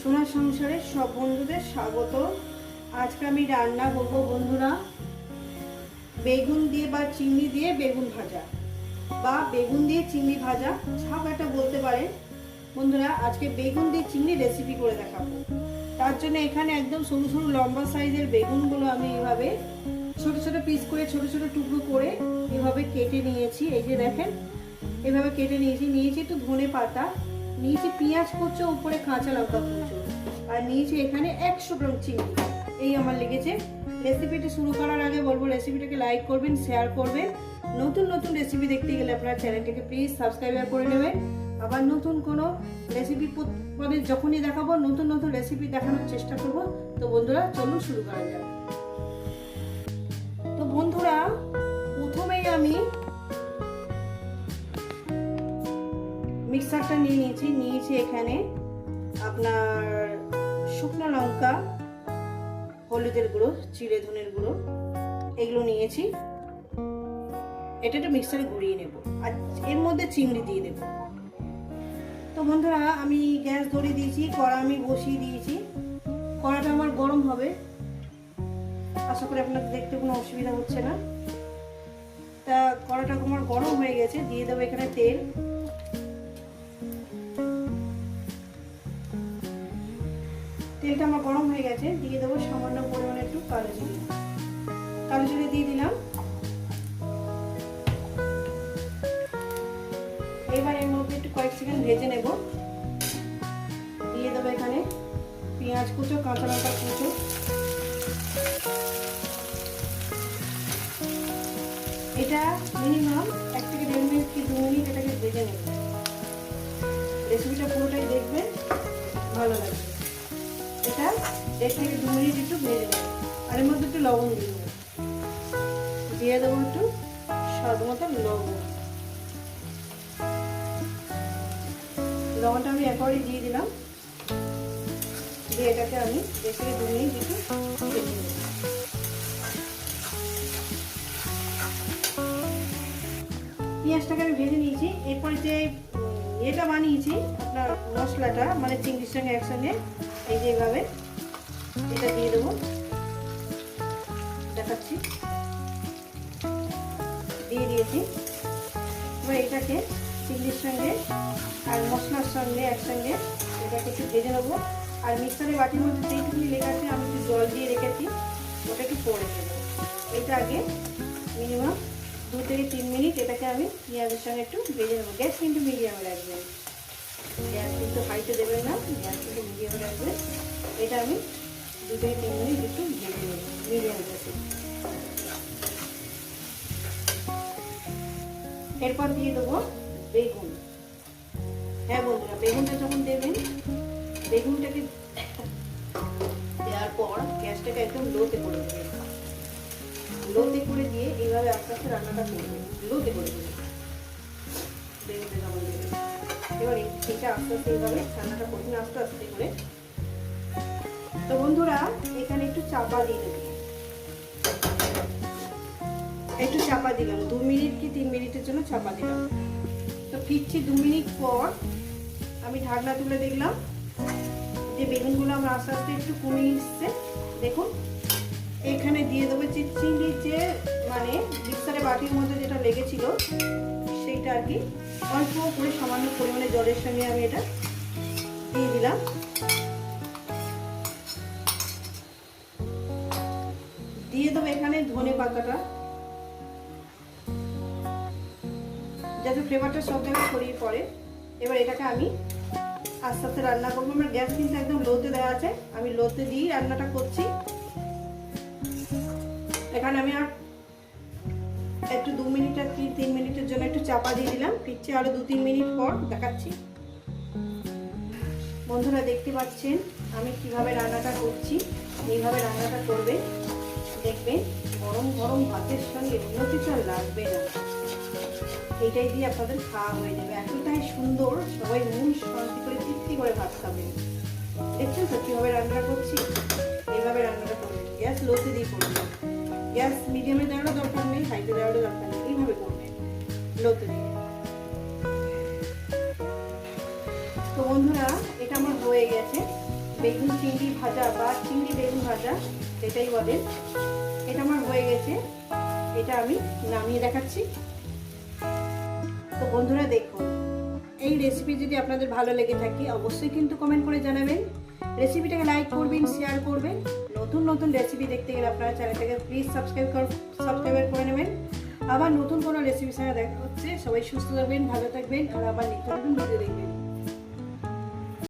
সোনার সংসারের সব বন্ধুদের স্বাগত। আজকে আমি রান্না করব বন্ধুরা, বেগুন দিয়ে বা চিংড়ি দিয়ে বেগুন ভাজা বা বেগুন দিয়ে চিংড়ি ভাজা সব একটা বলতে পারেন। বন্ধুরা, আজকে বেগুন দিয়ে চিংড়ি রেসিপি করে দেখাবো। তার জন্য এখানে একদম সরু সরু লম্বা সাইজের বেগুনগুলো আমি এভাবে ছোট ছোট পিস করে, ছোট ছোট টুকরো করে এভাবে কেটে নিয়েছি। এই যে দেখেন, এভাবে কেটে নিয়েছি। নিয়েছি একটু ধনে পাতা নিয়েছি পেঁয়াজ কুচো, উপরে কাঁচা লঙ্কা কুচো। আর নিয়েছি এখানে একশো গ্রাম চিনি এই আমার লেগেছে। রেসিপিটা শুরু করার আগে বলব, রেসিপিটাকে লাইক করবেন, শেয়ার করবেন। নতুন নতুন রেসিপি দেখতে গেলে আপনার চ্যানেলটাকে প্লিজ সাবস্ক্রাইব করে নেবেন। আবার নতুন কোনো রেসিপি পরে যখনই দেখাবো, নতুন নতুন রেসিপি দেখানোর চেষ্টা করব। তো বন্ধুরা, চলুন শুরু করা যাক। তো বন্ধুরা মিক্সারটা নিয়ে নিয়েছি নিয়েছি এখানে আপনার শুকনো লঙ্কা, হলুদের গুঁড়ো, চিড়ে ধনের গুঁড়ো, এগুলো নিয়েছি। এটা একটু মিক্সারে ঘুরিয়ে নেব। আর এর মধ্যে চিংড়ি দিয়ে দেব। তো বন্ধুরা, আমি গ্যাস ধরিয়ে দিয়েছি, কড়া আমি বসিয়ে দিয়েছি। কড়াটা আমার গরম হবে। আশা করি আপনাদের দেখতে কোনো অসুবিধা হচ্ছে না। তা কড়াটা আমার গরম হয়ে গেছে, দিয়ে দেবো এখানে তেল। তেলটা আমার গরম হয়ে গেছে, দিয়ে দেবো সামান্য পরিমাণে একটু কালো জিরে কালো জিরে দিয়ে দিলাম। এবার এর মধ্যে একটু কয়েক সেকেন্ড ভেজে নেব। দিয়ে দেবো এখানে পেঁয়াজ কুচো, কাঁচা লঙ্কা কুচো। এটা মিনিমাম এক থেকে দেড় মিনিট কি দু মিনিট এটাকে ভেজে নেব। রেসিপিটা পুরোটাই দেখবেন, ভালো লাগবে। এটা এক থেকে দু মিনিট একটু ভেজে নেব। আর এর মধ্যে একটু লবণ দিয়ে দেবো। দিয়ে দেবো একটু স্বাদ মতো লবণ। লবণটা আমি একবারই দিয়ে দিলাম। দিয়ে এটাকে আমি এক থেকে দু মিনিট একটু ভেজে নেব। পেঁয়াজটাকে আমি ভেজে নিয়েছি। এরপরে যে এটা বানিয়েছি আপনার মশলাটা মানে চিংড়ির সঙ্গে একসঙ্গে, এই যে এইভাবে এটা দিয়ে দেবো। দেখাচ্ছি। দিয়ে দিয়েছি। এবার এটাকে চিংড়ির সঙ্গে আর মশলার সঙ্গে একসঙ্গে এটাকে একটু ভেজে নেব। আর মিক্সারের বাটির মধ্যে যেইটুকুনি লেখা আছে, আমি একটু জল দিয়ে রেখেছি ওটা একটু পরে দেবো। এটা আগে মিনিমাম দু থেকে তিন মিনিট এটাকে আমি পেঁয়াজের সঙ্গে একটু ভেজে নেব। গ্যাস কিন্তু মিডিয়ামে রাখবেন গ্যাস কিন্তু হাইতে দেবেন না, গ্যাস কিন্তু মিডিয়ামে রাখবেন এটা আমি দু থেকে তিন মিনিট একটু ভেজে নেব, মিডিয়াম গ্যাসে। এরপর দিয়ে দেবো বেগুন। হ্যাঁ বন্ধুরা, বেগুনটা যখন দেবেন, বেগুনটাকে দেওয়ার পর গ্যাসটাকে একদম লোতে করে দেবেন। লোতে করে দিয়ে এইভাবে আস্তে আস্তে রান্নাটা করবে লোতে করে দেবে এবার আস্তে আস্তে এইভাবে আস্তে আস্তে করে। তো বন্ধুরা, এখানে একটু চাপা দিয়ে একটু চাপা দিলাম দু মিনিট কি তিন মিনিটের জন্য চাপা দিলাম। তো ফিরছি দু মিনিট পর আমি ঢাকনা তুলে দেখলাম যে বেগুনগুলো আমার আস্তে আস্তে একটু কমে এসছে। দেখুন। এখানে দিয়ে দেবো যে চিংড়ির যে মানে মিক্সারে বাটির মধ্যে যেটা লেগেছিল, সেইটা আর কি। অল্প করে সামান্য পরিমাণে জলের সঙ্গে আমি এটা দিয়ে দিলাম। দিয়ে দেবো এখানে ধনে পাতাটা। যাতে ফ্লেভারটা সব জায়গায় ছড়িয়ে পড়ে। এবার এটাকে আমি আস্তে আস্তে রান্না করব। আমার গ্যাস কিন্তু একদম লোতে দেওয়া আছে। আমি লোতে দিয়েই রান্নাটা করছি। এখানে আমি আর একটু দু মিনিট আর কি, তিন মিনিটের জন্য একটু চাপা দিয়ে দিলাম। ফিরছে আরও দু, তিন মিনিট পর দেখাচ্ছি। বন্ধুরা, দেখতে পাচ্ছেন আমি কীভাবে রান্নাটা করছি এইভাবে রান্নাটা করবে দেখবেন, গরম গরম ভাতের সঙ্গে অন্য কিছু আর লাগবে না। এইটাই দিয়ে আপনাদের খাওয়া হয়ে যাবে। এতটাই সুন্দর, সবাই মন শান্তি করে, তৃপ্তি করে ভাত খাবে দেখছেন তো কীভাবে রান্না করছি? এইভাবে রান্নাটা করবেন। গ্যাস লোতে দিয়ে করবেন। গ্যাস মিডিয়ামে দেওয়ারও দরকার নেই হাইতে দেওয়ারও দরকার নেই, এইভাবে করবেন লোতে দিয়ে। তো বন্ধুরা, এটা আমার হয়ে গেছে। বেগুন চিংড়ি ভাজা বা চিংড়ি বেগুন ভাজা, এটাই বলে। এটা আমার হয়ে গেছে। এটা আমি নামিয়ে দেখাচ্ছি। তো বন্ধুরা দেখুন এই রেসিপি যদি আপনাদের ভালো লেগে থাকে, অবশ্যই কিন্তু কমেন্ট করে জানাবেন। রেসিপিটাকে লাইক করবেন শেয়ার করবেন। নতুন নতুন রেসিপি দেখতে গেলে আপনারা চ্যানেলটাকে প্লিজ সাবস্ক্রাইব কর সাবস্ক্রাইব করে নেবেন। আবার নতুন কোনো রেসিপির সঙ্গে দেখা হচ্ছে, সবাই সুস্থ থাকবেন, ভালো থাকবেন, আর আবার নিত্য নতুন ভিডিও দেখবেন।